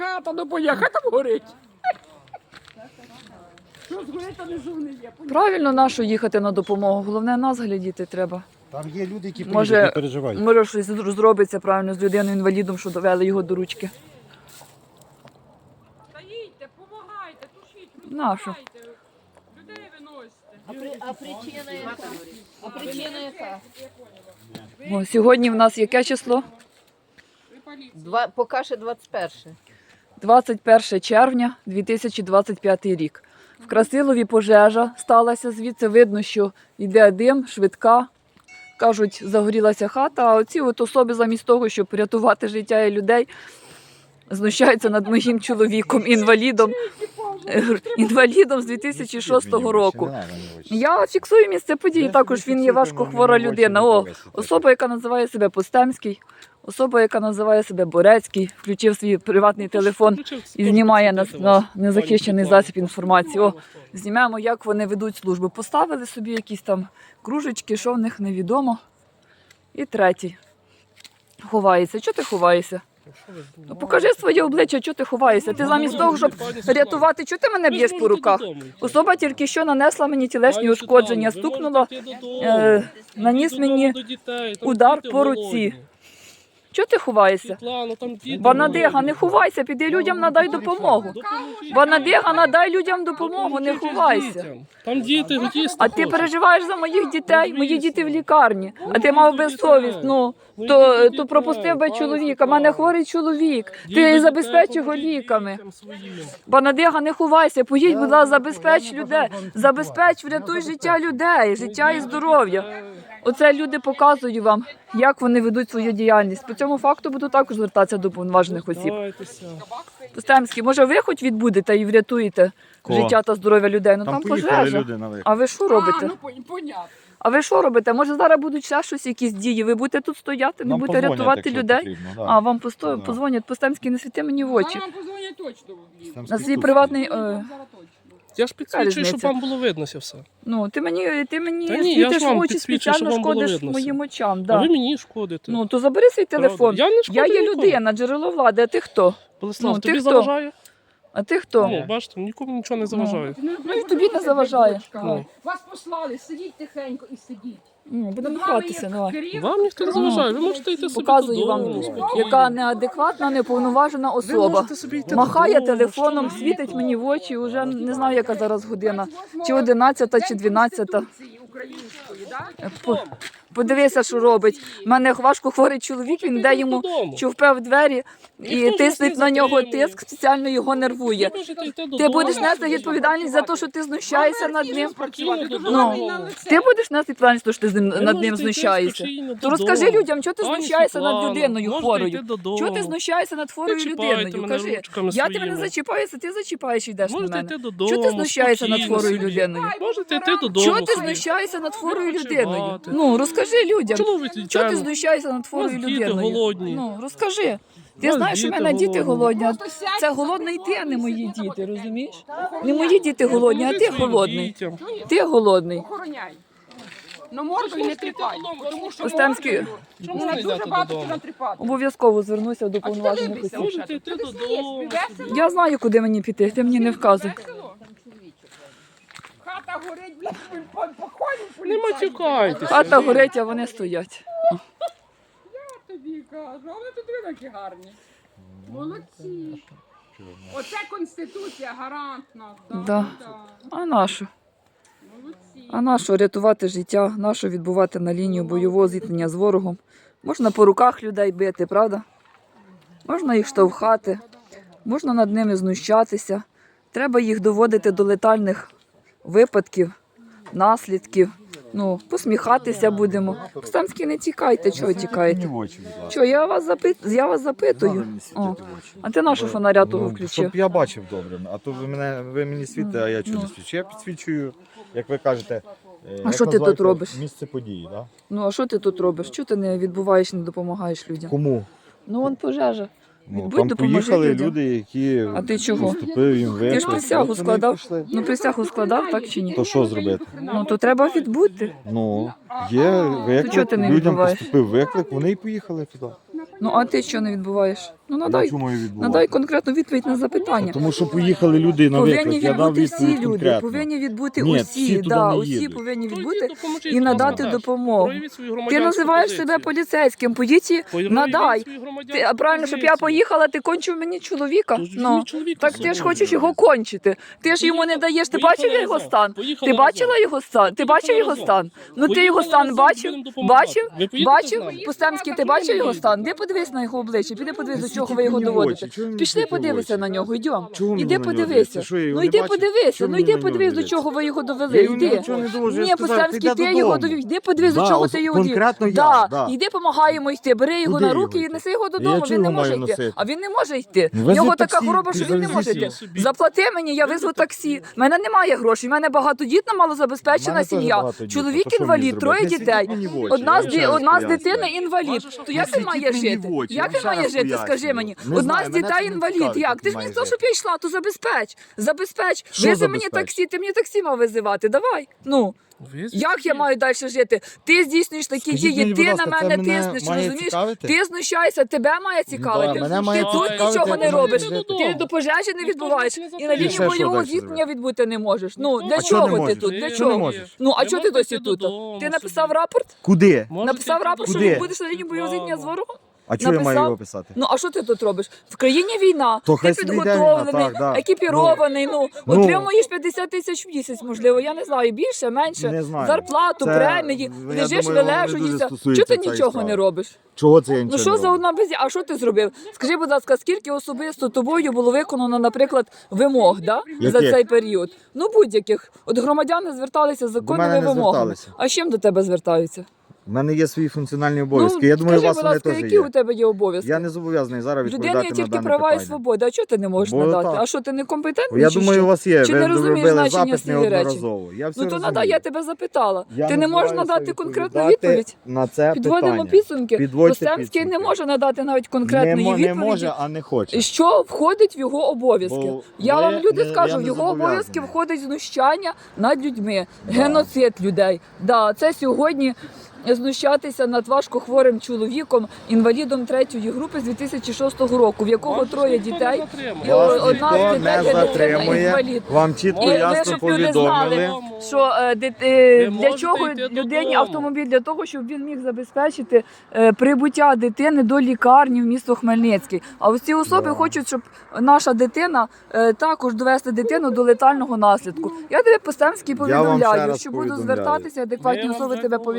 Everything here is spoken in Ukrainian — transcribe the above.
Хата, ну бо я хата горить. Що згорить, то не не є. Правильно нашу їхати на допомогу. Головне нас глядіти треба. Там є люди, які Може, приїдуть, не переживають. Може, щось зробиться правильно з людиною інвалідом, що довели його до ручки. Та їдьте, помагайте, тушіть, Нашу. людей виносите. А, при, а причина яка? А причина яка? О, сьогодні в нас яке число? Ви поліція. Два, поки ще 21. 21 червня 2025 рік. В Красилові пожежа сталася звідси. Видно, що йде дим, швидка. Кажуть, загорілася хата. А оці от особи замість того, щоб рятувати життя і людей, знущаються над моїм чоловіком, інвалідом, інвалідом з 2006 року. Я фіксую місце події. Також він є важкохвора людина. О, особа, яка називає себе Постемський, особа, яка називає себе Борецький, включив свій приватний телефон і знімає нас на незахищений засіб інформації. О, знімаємо, як вони ведуть службу. Поставили собі якісь там кружечки, що в них невідомо. І третій. Ховається. Чого ти ховаєшся? Ну, покажи своє обличчя, чого ти ховаєшся. Ти замість того, щоб рятувати, чого ти мене б'єш по руках? Особа тільки що нанесла мені тілесні ушкодження, стукнула, е, наніс мені удар по руці. Чого ти ховаєшся? Банадига, не ховайся, піди людям надай допомогу. Банадига, надай людям допомогу, не ховайся. Там діти, дійсно. А ти переживаєш за моїх дітей, мої діти в лікарні, а ти мав би совість, ну то, то пропустив би чоловіка. У мене хворий чоловік. Ти забезпечив його ліками. Банадига, не ховайся, поїдь, будь ласка, забезпеч людей, забезпеч, врятуй життя людей, життя і здоров'я. Оце люди показують вам, як вони ведуть свою діяльність. По цьому факту буду також звертатися до повноважених осіб. Давайтеся. Може, ви хоч відбудете і врятуєте Кого? життя та здоров'я людей? Ну там, Там поїхали пожежа. люди на виклик. А ви що А, робите? ну понятно. А ви що робите? Може зараз будуть ще щось, якісь дії? Ви будете тут стояти, не Нам будете рятувати якщо людей? потрібно, да. А вам посто... Да. позвонять, Постемський, не світи мені в очі. А вам позвонять точно. На свій приватний. Е... Зараз точно. Я ж підсвічую, різниця? щоб вам було видно це все. Ну, ти мені, ти мені Та ні, я ж світиш вам очі, підсвічую, спеціально вам було шкодиш видно моїм очам. А Да. ви мені шкодите. Ну, то забери свій Правда. телефон. Я не Я є нікому. людина, джерело влади, а ти хто? Болеслав, Ну, ти тобі хто? заважає? А ти хто? Ну, бачите, нікому нічого не заважає. Ну, і тобі не заважає. Ну. Вас послали, сидіть тихенько і сидіть. Ну, будемо гратися, давай. Вам ніхто не заважає, ви можете йти собі Показую вам, додому. спокійно. яка неадекватна, неповноважена особа. можете собі йти Махає додому, телефоном, світить мені в очі, вже не знаю, яка зараз година. Чи 11, чи 12. Конституції української, да? По- Подивися, що робить. У мене важко хворий чоловік, він йде йому чувпе в двері і тиснуть на нього тиск, спеціально його нервує. Ти будеш нести відповідальність за те, що ти знущаєшся над ним. Ну, ти будеш нести відповідальність, за те, що ти над ним знущаєшся. То розкажи людям, чого ти знущаєшся над людиною хворою. Чого ти знущаєшся над хворою людиною? Кажи, я тебе не зачіпаюся, ти зачіпаєш і йдеш на мене. Чого ти знущаєшся над хворою людиною? Чого ти знущаєшся над хворою людиною? Ну розкажи людям. Чому ви Чого ти знущаєшся над хворою У діти людиною? голодні. Ну розкажи. Ти вас знаєш, що в діти мене діти голодні. Це голодний ти, а не мої діти, розумієш? Не мої діти голодні, а ти голодний. Ти голодний. Охороняй. Ну морду не тріпай, тому що вона не дуже багато чого натріпати. Обов'язково звернуся до повноважених осіб. Ти додому. Я знаю, куди мені піти, ти мені не вказуй. Хата горить, блядь, по- походимо Не поліцаї. матюкайтеся. Хата горить, а вони стоять. Я тобі кажу, а вони тут ви такі гарні. Молодці. Оце конституція гарантна. Да. А нащо? Молодці. А нащо рятувати життя, нащо відбувати на лінію бойового зіткнення з ворогом? Можна по руках людей бити, правда? Можна їх штовхати, можна над ними знущатися. Треба їх доводити до летальних випадків, наслідків. Ну, посміхатися будемо. Постамські не тікайте, чого тікаєте? Чого, я вас запит... я вас запитую. О. А ти нашу фонаря того Ну, включив? Щоб я бачив добре. А то ви мене ви мені світите, а я чого Ну. не свічу. Я підсвічую, як ви кажете. е, як що ти тут робиш? Місце події, так? Ну а що ти тут робиш? Чого ти не відбуваєш, не допомагаєш людям? Кому? Ну вон пожежа. Ну, Відбудь, там поїхали людям. люди, які А ти чого? вступив? їм виклик. Ти ж присягу складав? Ну присягу складав, так чи ні? То що зробити? Ну то треба відбути. Ну, є чого виклик, ти не людям відбуваєш? поступив виклик, вони і поїхали туди. Ну а ти що не відбуваєш? Ну надай, чому відбуваю? надай конкретну відповідь на запитання. Тому що поїхали люди на Повинні виклик, я дав відбути всі відповідь люди, конкретно. повинні відбути Ні, усі, всі туди да, не усі їдуть. повинні відбути йдіть, допоможіть, і надати допомогу. Проявіть свою Ти громадянську називаєш позицію. себе поліцейським, поїдь Проявіть надай. свою Ти, громадянську правильно, щоб я позицію. поїхала, ти кончив мені чоловіка. Ж Ну. мій чоловік Так ти ж хочеш його кончити. Ти ж йому не Поїхали- даєш. Ти бачив його стан? Поїхали Ти бачила разом. його стан? Ти бачив його разом. стан? Ну ти Поїхали його стан разом, бачив? будемо допомагати. Бачив? Ви поїдете з Бачив? нами? Пустемський, ти бачив його стан? Де подивись на його обличчя? Піди подивись, до чого ви його доводите. Пішли подивися на нього, йдемо. Іди подивися. Ну йди подивися, ну йди подивись, до чого ви його довели. Йди. Ні, Пустемський, ти його довів. Йди подивись, до чого ти його я, Да. да. Іди помагаємо йти, бери його на руки і неси його додому. Він не може йти. А він не може йти. Ну, В нього така хвороба, що він не може йти. Заплати мені, я визву таксі. У мене немає грошей. У мене багатодітна, малозабезпечена сім'я. Чоловік інвалід, троє дітей. в Одна з дитини інвалід. То як він має жити? в Як він має жити? пояснюю. Скажи мені. Не Одна знаю, з мене дітей не інвалід. цікавить, Як? Ти ж має мені сказав, щоб я йшла, то забезпеч. Забезпеч. Що Вези мені забезпеч? таксі, ти мені таксі мав визивати. Давай. Ну. Як я маю далі жити? Ти здійснюєш такі Скажіть дії, мені, ти будь на ласка, це мене мене тиснеш, має розумієш? цікавити? Ти знущаєшся, тебе має цікавити. Мене ти тут цікавити, нічого не як робиш. жити. Ти до пожежі не відбуваєш ніхто і на І лінії ще що бойового зіткнення відбути не можеш. Ну для чого не чого ти тут? Для Ти Чого не чого? можеш? Ну а чого ти досі тут? Ти написав рапорт? Куди? Написав рапорт, що Куди? будеш на лінії бойового зіткнення з ворогом? А чого я маю його писати? Ну а що ти тут робиш? В країні війна, То ти хай собі йде війна, підготовлений, так, да. екіпірований, ну, Ну. отримуєш 50 тисяч в місяць, можливо, я не знаю, більше, менше, Не знаю. зарплату, Це, премії, я лежиш, думаю, воно не дуже вилежуєшся. стосується Чого ти цієї нічого справи. не робиш? Чого це я Ну що не за роблю? одна безі? А що ти зробив? Скажи, будь ласка, скільки особисто тобою було виконано, наприклад, вимог да? за Яких? цей період? Ну будь-яких. От громадяни зверталися з мене законними не вимогами. зверталися. А з чим до тебе звертаються? У мене є свої функціональні обов'язки. Ну, я думаю, у вас вони теж які є. у тебе є обов'язки? Я не зобов'язаний зараз відповідати є на тільки дане права і питання. свободи. А чого ти не можеш Бо надати? так. А що ти не компетентний? Я чи думаю, що? у вас є. Чи Ви не розумієш робили значення запит цієї речі? неодноразово. Я все Ну то розумію. надай, я тебе запитала. Я ти не можеш надати конкретну відповідати відповідь? на це Підводимо питання. підсумки. Підводьте Костемський не підсумки. може надати навіть Не, конкретної мо- не відповіді. може, а не хоче. Що входить в його обов'язки? Бо я вам люди не- скажу, в не його обов'язки входить знущання над людьми, геноцид людей. Да, це сьогодні знущатися над важкохворим чоловіком, інвалідом третьої групи з 2006 року, в якого Вас троє дітей. І Вас одна з ніхто дітей не є дитина затримує. інвалід. Вам чітко І ви, ясно щоб люди знали, що е, е, Ви для можете чого йти людині додому. автомобіль для того, щоб він міг забезпечити е, прибуття дитини до лікарні в місто Хмельницький. А ось ці особи Да. хочуть, щоб наша дитина е, також довести дитину до летального наслідку. Я тебе по Семській Я вам ще повідомляю, раз що буду повідомляю. звертатися, адекватні Ми вам особи вже тебе говорили.